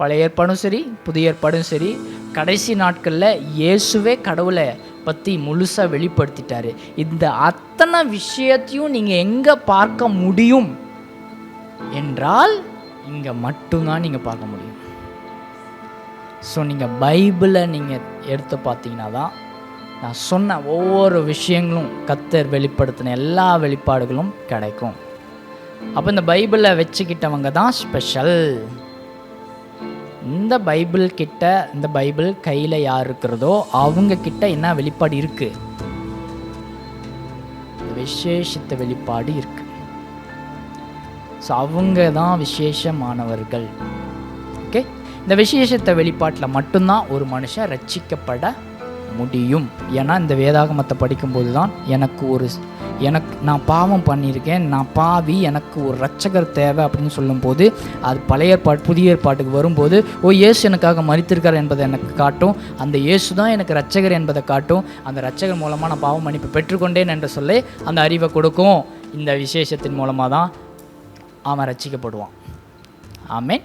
பழைய ஏற்பாடும் சரி புதிய ஏற்பாடும் சரி கடைசி நாட்களில் இயேசுவே கடவுளை பற்றி முழுசாக வெளிப்படுத்திட்டாரு. இந்த அத்தனை விஷயத்தையும் நீங்கள் எங்கே பார்க்க முடியும் என்றால் இங்கே மட்டும்தான் நீங்கள் பார்க்க முடியும். ஸோ நீங்கள் பைபிளை நீங்கள் எடுத்து பார்த்தீங்கன்னா தான் நான் சொன்ன ஒவ்வொரு விஷயங்களும் கத்தர் வெளிப்படுத்தின எல்லா வெளிப்பாடுகளும் கிடைக்கும். அப்போ இந்த பைபிளை வச்சுக்கிட்டவங்க தான் ஸ்பெஷல் இந்த பைபிள் கிட்ட இந்த பைபிள் கையில் யார் இருக்கிறதோ அவங்க கிட்ட என்ன வெளிப்பாடு இருக்கு? விசேஷித்த வெளிப்பாடு இருக்கு. ஸோ அவங்க தான் விசேஷமானவர்கள். ஓகே இந்த விசேஷத்த வெளிப்பாட்டில் மட்டும்தான் ஒரு மனுஷன் ரட்சிக்கப்பட முடியும். ஏன்னா இந்த வேதாகமத்தை படிக்கும்போது தான் எனக்கு ஒரு எனக்கு நான் பாவம் பண்ணியிருக்கேன் நான் பாவி எனக்கு ஒரு ரட்சகர் தேவை அப்படின்னு சொல்லும்போது அது பழைய ஏற்பாடு புதிய ஏற்பாட்டுக்கு வரும்போது ஓ இயேசு எனக்காக மறித்திருக்கார் என்பதை எனக்கு காட்டும். அந்த இயேசு தான் எனக்கு ரட்சகர் என்பதை காட்டும். அந்த ரட்சகர் மூலமாக நான் பாவம் மன்னிப்பு பெற்றுக்கொண்டேன் என்று சொல்லி அந்த அறிவை கொடுக்கும். இந்த விசேஷத்தின் மூலமாக தான் அவன் ரட்சிக்கப்படுவான் ஆமேன்.